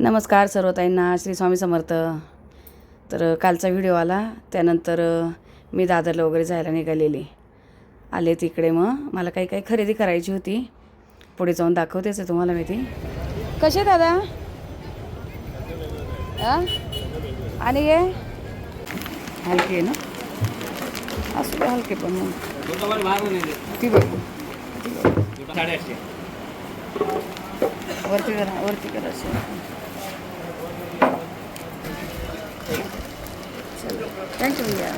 नमस्कार सर्व ताईंना श्री स्वामी समर्थ. तर कालचा व्हिडिओ आला त्यानंतर मी दादरला वगैरे जायला निघालेली. आले तिकडे मग मला काही काही खरेदी करायची होती. पुढे जाऊन दाखवतेच आहे तुम्हाला मी ती. कसे दादा? आणि ये हलके आहे ना? असू दे हलके पण मग. ती बघ. वरती करा वरती करा असं. चलो थँक्यू भैया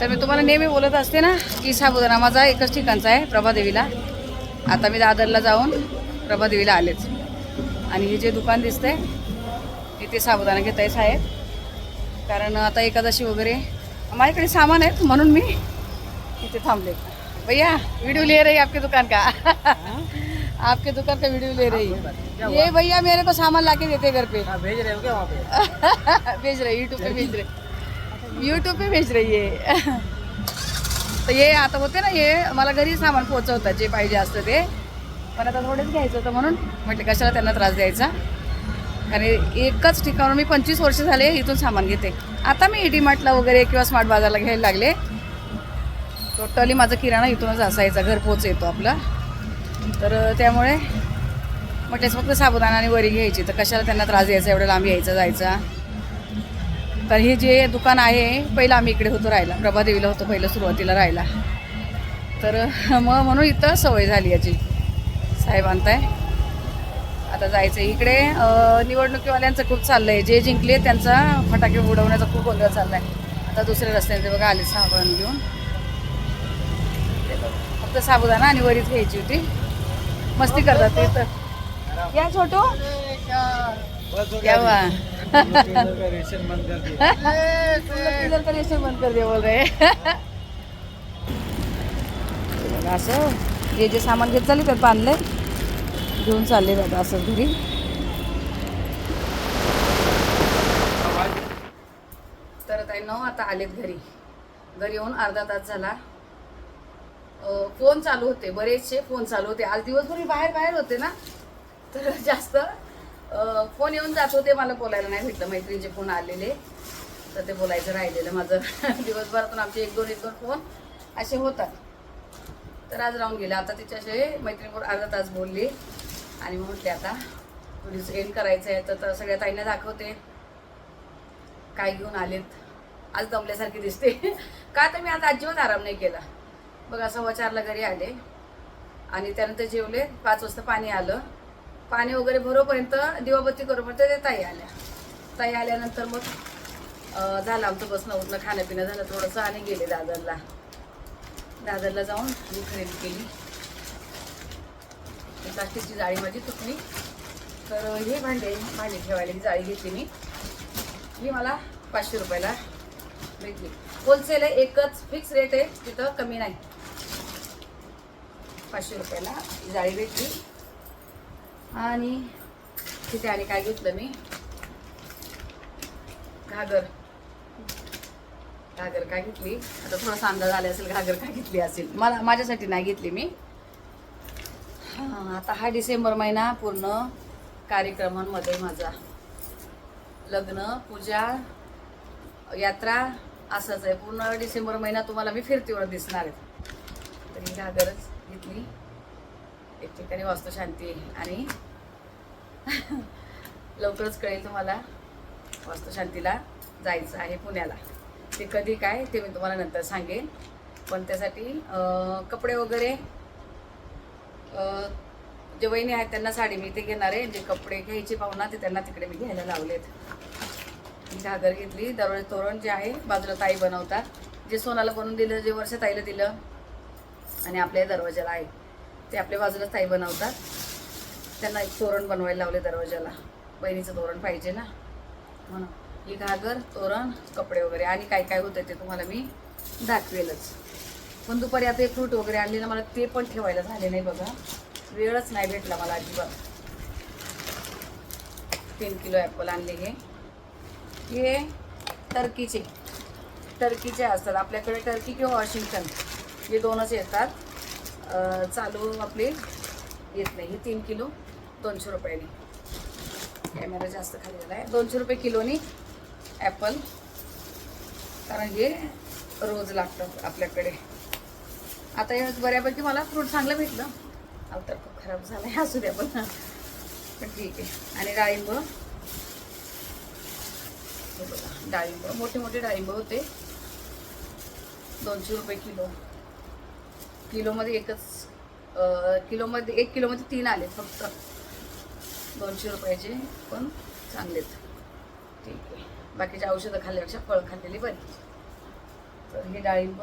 तर मी तुम्हाला नेहमी बोलत असते ना की साबुदाणा माझा एकच ठिकाणचा आहे प्रभादेवीला आता मी दादरला जाऊन प्रभादेवीला आलेच. आणि हे जे दुकान दिसतंय इथे साबुदाणा घेत आहे. साहेब कारण आता एकादशी वगैरे माझ्याकडे सामान आहेत म्हणून मी इथे थांबले भैया वीडियो ले रही आपके दुकान का? आपके दुकान का वीडियो ले रही ये भैया मेरे को सामान ला के देते घर पे। भेज रहे हो क्या वहाँ पे? भेज रहे यूट्यूब पे भेज रहे। यूट्यूब पे भेज रही है। तर हे आता होते ना हे मला घरी सामान पोहोचवतात जे पाहिजे असतं ते. पण आता थोडंच घ्यायचं होतं म्हणून म्हटलं कशाला त्यांना त्रास द्यायचा. कारण एकच ठिकाणून मी पंचवीस वर्ष झाले इथून सामान घेते. आता मी डी मार्टला वगैरे किंवा स्मार्ट बाजारला घ्यायला लागले. टोटली माझा किराणा इथूनच असायचा घरपोच येतो आपला. तर त्यामुळे म्हटलेच फक्त साबुदाणाने आणि वरी घ्यायची. तर कशाला त्यांना त्रास द्यायचा एवढं लांब यायचा जायचा? तर हे जे दुकान आहे पहिलं आम्ही इकडे होतो राहायला. प्रभादेवीला होतो पहिलं सुरुवातीला राहायला. तर मग म्हणून इथं सवय झाली याची. साहेब आणताय. आता जायचं इकडे. निवडणुकीवाल्यांचं खूप चाललं आहे जे जिंकले त्यांचा फटाके उडवण्याचा खूप गोंधळ चालला आहे आता दुसऱ्या रस्त्याने बघा आले साबण घेऊन. फक्त साबुदाणा आणि वरीच घ्यायची होती. मस्ती करतात ते तर. या छोटू. क्या रेशन बंद कर दे बोल असं हे जे सामान घेत चालले त्यात बांधले घेऊन चालले दादा असं घरी. तर ताई नऊ आता आलेत घरी. घरी येऊन अर्धा तास झाला. फोन चालू होते बरेचसे फोन चालू होते. आज दिवसभर मी बाहेर बाहेर होते ना. तर जास्त फोन येऊन जात होते मला बोलायला नाही भेटलं. मैत्रिणीचे फोन आलेले. तर ते बोलायचं राहिलेलं माझं. दिवसभरातून आमचे एक दोन एक दोन फोन असे होतात. तर आज राहून गेले. आता तिच्याशी मैत्रिणीवर अर्धा तास बोलली. आणि मग म्हटले आता थोडीच एंड करायचं आहे तर- तर सगळ्या ताईंना दाखवते. काय घेऊन आलेत? आज दमल्यासारखी दिसते. का तर मी आता अजिबात आराम नाही केला? बघा सव्वा चारला घरी आले आणि त्यानंतर जेवले. पाच वाजता पाणी आलं. पाणी वगैरे भरोपर्यंत दिवाबत्ती करूपर्यंत ते ताई आल्या. ताई आल्यानंतर मग झालं आमचं बसणं उठणं खाणं पिणं झालं थोडंसं आणि गेले दादरला. दादरला जाऊन मी खरेदी केली. प्लास्टिकची जाळी माझी तुटली. तर हे भांडे भांडे ठेवायला ही जाळी घेतली मी. ही मला पाचशे रुपयाला भेटली. होलसेल आहे एकच फिक्स रेट आहे तिथं कमी नाही. पाचशे रुपयाला जाळी भेटली. आणि तिथे आणि काय घेतलं मी? घागर. घागर काय घेतली? आता थोडासा अंदाज आला असेल घागर काय घेतली असेल. मला माझ्यासाठी नाही घेतली मी. आता हा डिसेंबर महिना पूर्ण कार्यक्रमांमध्ये माझा. लग्न पूजा यात्रा असंच आहे. पूर्ण डिसेंबर महिना तुम्हाला मी फिरतीवर दिसणार आहे. तर घागरच घेतली. एक ठिकाणी वास्तुशांती आहे. आणि लवकरच कळेल तुम्हाला वास्तुशांतीला जायचं आहे पुण्याला. ते कधी काय ते मी तुम्हाला नंतर सांगेन. पण त्यासाठी कपडे वगैरे जे वहिनी आहेत त्यांना साडी मी ते घेणार आहे. जे कपडे घ्यायचे पाहुणा ते त्यांना तिकडे मी घ्यायला लावलेत मी घागर घेतली दररोज तोरण जे आहे बाजूला ताई बनवतात. जे सोनाला बनवून दिलं जे वर्ष ताईला दिलं आणि आपल्या दरवाजाला आहे. ते आपल्या बाजूला ताई बनवतात. त्यांना एक तोरण बनवायला लावले दरवाजाला बहिणीचं तोरण पाहिजे ना? म्हणून. ही घागर तोरण कपडे वगैरे. आणि काय काय होतं ते तुम्हाला मी दाखवेलच. पण दुपारी आता एक फ्रूट वगैरे आणले ना मला ते पण ठेवायला झाले नाही बघा. वेळच नाही भेटला मला अजिबात. तीन किलो ॲपल आणले हे. हे टर्कीचे. टर्कीचे असतात. आपल्याकडे टर्की किंवा वॉशिंग्टन हे दोनच येतात. चालू आपले येत नाही. हे तीन किलो दोनशे रुपयाने. कॅमेरा जास्त खाली झाला आहे. दोनशे रुपये किलोनी ॲपल. कारण हे रोज लागतात आपल्याकडे. आता हे बऱ्यापैकी मला फ्रूट चांगलं भेटलं. अहो खूप खराब झालं आहे असू द्या पण. पण ठीक आहे. आणि डाळिंब. हे बघा डाळिंब. मोठे मोठे डाळिंब होते. दोनशे रुपये किलो. किलोमध्ये एकच किलोमध्ये एक किलोमध्ये तीन आले फक्त. दोनशे रुपयाचे पण चांगलेत ठीक आहे. बाकीचे औषधं खाल्ल्यापेक्षा फळ खाल्लेली बरी. तर हे डाळिंब.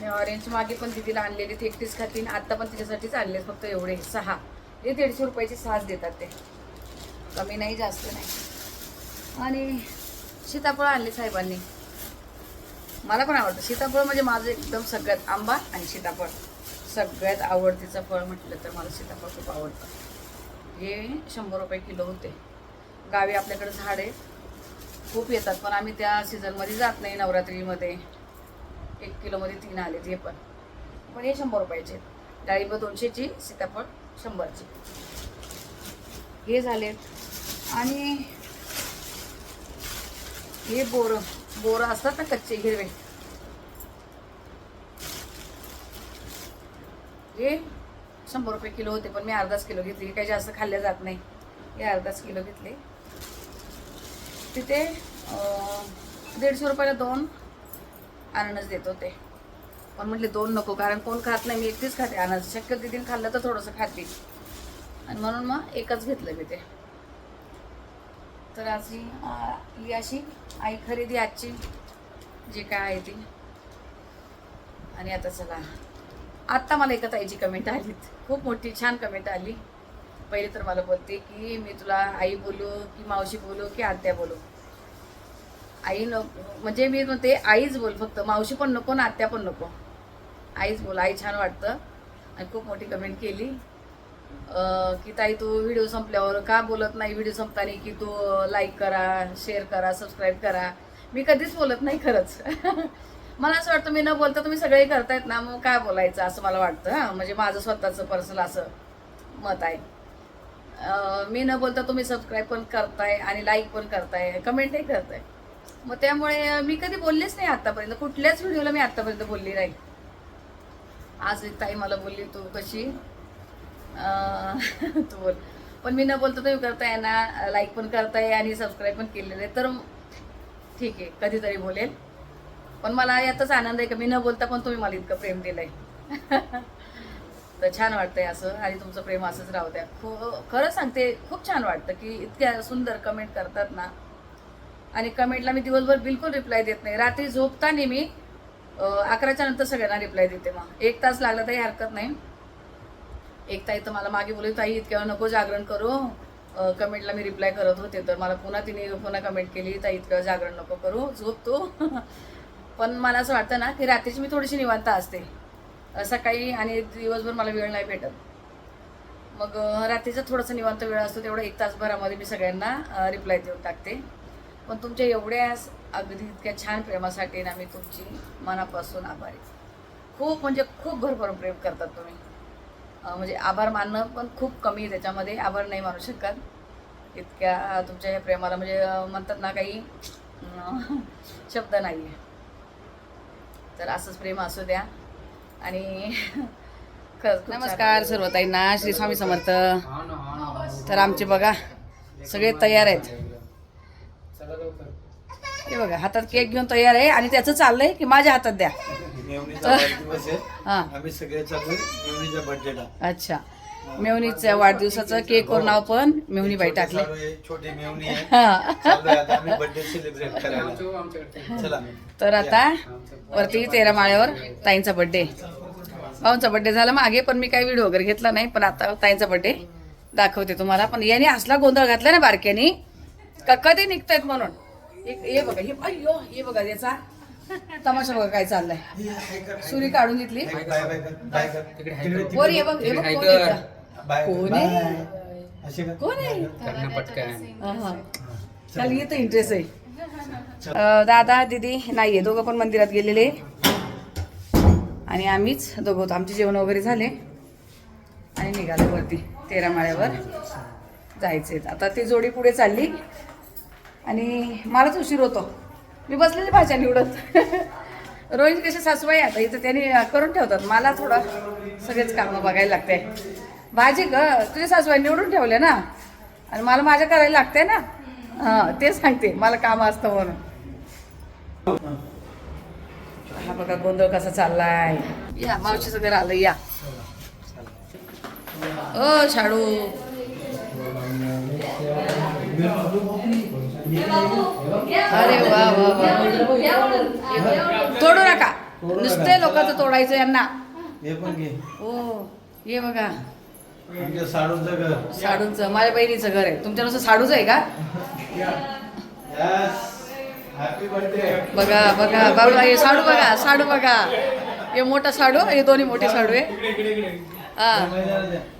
आणि ऑरेंज मागे पण दिदीला आणलेली ती एकटीच खातील आत्ता पण तिच्यासाठीच आणले फक्त एवढे सहा. हे दीडशे रुपयाचे सहाच देतात ते. कमी नाही जास्त नाही. आणि सीताफळ आणले साहेबांनी. मला पण आवडतं. सीताफळ म्हणजे माझं एकदम सगळ्यात आंबा आणि सीताफळ. सगळ्यात आवडतीचं फळ म्हटलं तर मला सीताफळ खूप आवडतं. हे शंभर रुपये किलो होते. गावी आपल्याकडे झाडे खूप येतात पण आम्ही त्या सीझनमध्ये जात नाही नवरात्रीमध्ये. एक किलोमध्ये तीन आले हे पण. पण हे शंभर रुपयाचे डाळिंब दोनशेची सीताफळ शंभरची. हे झाले आणि हे बोरं बोरं असतात ना कच्चे हिरवे. हे शंभर रुपये किलो होते पण मी अर्धाच किलो घेतले. हे काही जास्त खाल्ले जात नाही. हे अर्धाच किलो घेतले. तिथे दीडशे रुपयाला दोन अननस देत होते. पण म्हटले दोन नको कारण कोण खात नाही मी एकटीच खाते. अननस शक्य तिथे खाल्लं तर थोडंसं खाते. आणि म्हणून मग एकच घेतलं मी ते. तर अशी ही अशी आई खरेदी आजची जे काय आहे ती. आणि आता चला. आत्ता मला एका ताईची कमेंट आलीत. खूप मोठी छान कमेंट आली. पहिले तर मला बोलते की मी तुला आई बोलू की मावशी बोलू की आत्या बोलू? आई नको. म्हणजे मी म्हणते आईच बोल फक्त. मावशी पण नको ना आत्या पण नको. आईच बोल. आई छान वाटतं. आणि खूप मोठी कमेंट केली. की ताई तू व्हिडिओ संपल्यावर का बोलत नाही? व्हिडिओ संपताना की तू लाईक करा शेअर करा सबस्क्राईब करा. मी कधीच बोलत नाही खरंच. मला असं वाटतं मी न बोलता तुम्ही सगळे करतायत ना मग काय बोलायचं असं मला वाटतं हां? म्हणजे माझं स्वतःचं पर्सनल असं मत आहे. मी न बोलता तुम्ही सबस्क्राईब पण करताय आणि लाईक पण करताय. कमेंटही करताय. मग त्यामुळे मी कधी बोललेच नाही आतापर्यंत. कुठल्याच व्हिडिओला मी आतापर्यंत बोलली नाही. आज एक ताई मला बोलली तू कशी? तू बोल. पण मी न बोलतो तुम्ही करताय ना लाईक पण करताय आणि सबस्क्राईब पण केलेलं आहे तर ठीक आहे कधीतरी बोलेल. पण मला यातच आनंद आहे की मी न बोलता पण तुम्ही मला इतकं प्रेम दिलंय. तर छान वाटतंय असं आणि तुमचं प्रेम असंच राहू द्या. खू खरं सांगते खूप छान वाटतं की इतक्या सुंदर कमेंट करतात ना आणि कमेंटला मी दिवसभर बिलकुल रिप्लाय देत नाही. रात्री झोपताना मी अकराच्या नंतर सगळ्यांना रिप्लाय देते मग. एक तास लागला तरी हरकत नाही. एक ताई तर मला मागे बोलली ताई इतक्या नको जागरण करू. कमेंटला मी रिप्लाय करत होते तर मला पुन्हा तिने पुन्हा कमेंट केली ताई इतकं जागरण नको करू झोप तू पण मला असं वाटतं ना की रात्रीची मी थोडीशी निवांत असते. अं, सकाळी आणि दिवसभर मला वेळ नाही भेटत. मग रात्रीचा थोडासा निवांत वेळ असतो तेवढा एक तासभरामध्ये मी सगळ्यांना रिप्लाय देऊन टाकते. पण तुमच्या एवढ्या अगदी इतक्या छान प्रेमासाठी ना मी तुमची मनापासून आभारी. खूप म्हणजे खूप भरभरून प्रेम करतात तुम्ही. म्हणजे आभार मानणं पण खूप कमी आहे त्याच्यामध्ये. आभार नाही मानू शकत. इतक्या तुमच्या ह्या प्रेमाला म्हणजे म्हणतात ना काही शब्द नाही आहे तर असंच प्रेम असू द्या. आणि नमस्कार सर्व ताईंना श्री स्वामी समर्थ. तर आमचे बघा सगळे तयार आहेत. हे बघा हातात केक घेऊन तयार आहे आणि त्याचं चाललंय की माझ्या हातात द्या. हा. अच्छा. मेवणीच्या वाढदिवसाचं नाव पण टाकले. मेवणी आहे. हा. आम्ही बर्थडे सेलिब्रेट करायला. चला. तर आता वरती तेरा माळ्यावर ताईंचा बर्थडे भाऊंचा बर्थडे झाला मागे पण मी काही व्हिडिओ वगैरे घेतला नाही पण आता ताईंचा बर्थडे दाखवते तुम्हाला. पण याने असला गोंधळ घातला ना बारक्यानी का कधी निघतायत म्हणून? एक- हे बघा हे अय्यो हे बघा याचा तमाशा बघा काय चाललाय. सुरी काढून घेतली. बघ हे बघ कोण येतं. कोण आहे? कोण आहे? हा, येतो इंटरेस्ट आहे. अं, दादा दीदी नाहीये. दोघं पण मंदिरात गेलेले. आणि आम्हीच दोघं होतो. आमचे जेवण वगैरे झाले. आणि निघालो वरती तेरा माळ्यावर. जायचे आता ती जोडी पुढे चालली. आणि मलाच उशीर होतो. मी बसलेली भाज्या निवडत. रोहित कसे सासूबाई आता इथं त्यांनी करून ठेवतात. मला थोडं सगळेच कामं बघायला लागते. भाजी ग तुझे सासूबाई निवडून ठेवले ना? आणि मला माझ्या करायला लागते ना? हां ते सांगते. मला काम असतं म्हणून. हा बघा गोंधळ कसा चाललाय. या मावशीचं घर आलं या. ओ शाडू. अरे वा वा वा. तोडू नका. नुसते लोकांचं तोडायचं यांना. हे ये बघा. साडूचं घर. साडूंचं माझ्या बहिणीचं घर आहे. तुमच्या नुसतं साडूच आहे का? बघा बघा. बाबा हे साडू बघा साडू बघा. हे मोठा साडू हे दोन्ही मोठे साडू आहे. हा.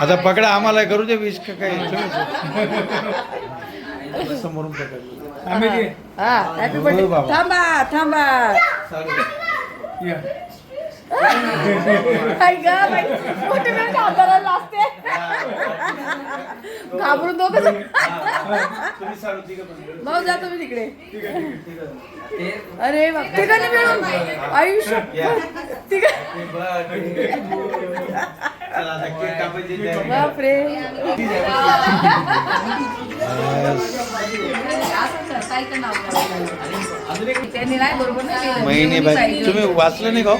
आता पकडा आम्हाला करू दे विश का काय समोरून. थांबा थांबा. काय ग मोठे वेळ हाताला असते घाबरून दोघं भाऊ जा तुम्ही तिकडे. अरे बाप तिघांनी मिळून आयुष्य. बापरे. महिने तुम्ही वाचलं नाही का? हो?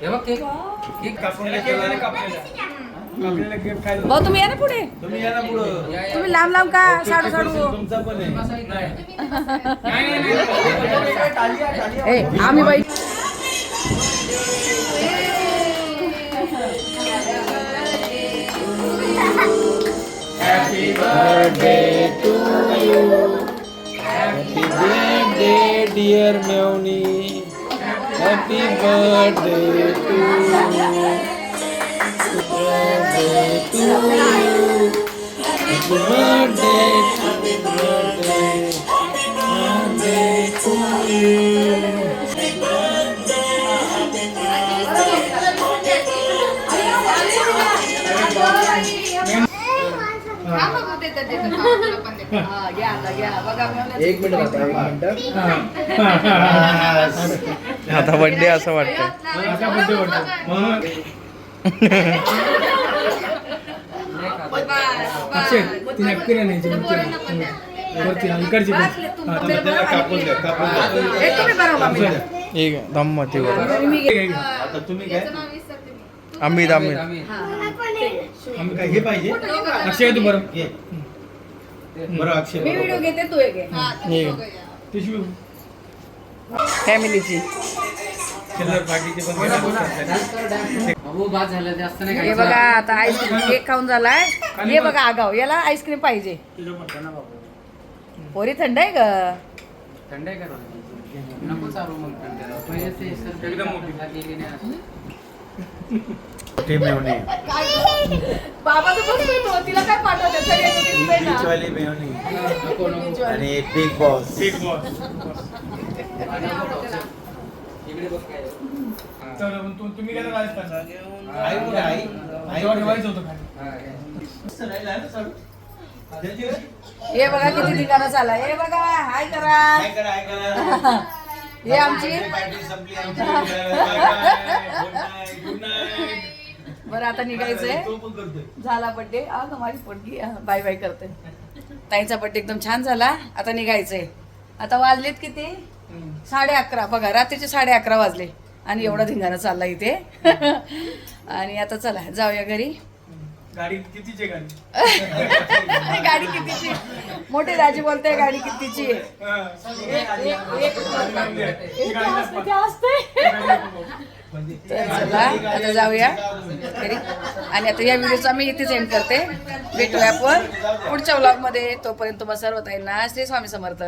हे केक भाऊ तुम्ही या ना पुढे तुम्ही या ना पुढं तुम्ही लांब लांब का साडू साडू तुमचा पण आहे ए आम्ही बाई birthday to you. Happy birthday, dear Meoni. Happy birthday to you. Birthday to you. Happy birthday, happy birthday, birthday to you. हा, आता, घ्या. बघा, मी एक मिनिट आता एक मिनिट आता बर्थडे असं वाटतं वाचले, तुमचं बरं कापून द्या कापून. एक आता तुम्ही काय अमित अमित. आम्ही हा. आम्ही काय हे पाहिजे? अक्षय तू बरं. बरं अक्षय मी व्हिडिओ बरोबर. घेते तू हे पिशवी फॅमिलीची. हे. बघा आता आईस्क्रीम केक खाऊन झालाय. हे बघा आगाव याला आईस्क्रीम पाहिजे. पोरी थंड आहे ग. थंड आहे का तिला काय पाठवते? आणि बिग बॉस बिग बॉस हा. तू- तुम्ही आई आई. आई जेव्हा ठेवायचं होतं खाली. बघा किती ठिकाणं चालला हे बघा हाय करा. काय करा, काय करा? हे आमची पार्टी संपली. बरं आता निघायचंय. तो पण करतोय. झाला बड्डे का माझी पोटगी बाय बाय करते ताईचा बड्डे एकदम छान झाला. आता निघायचंय. आता वाजलेत किती? साडे अकरा बघा रात्रीचे साडे अकरा वाजले. आणि एवढा धिंगाणा चालला इथे. आणि आता चला जाऊया घरी. गाडी कितीची गाडी? मोठी राजी बोलते गाडी कितीची? चला आता जाऊया घरी. आणि आता या व्हिडिओचा मी इथेच एंड करते. भेटूया आपण पुढच्या व्लॉगमध्ये तोपर्यंत तुम्हाला सर्व ताईंना श्री स्वामी समर्थ.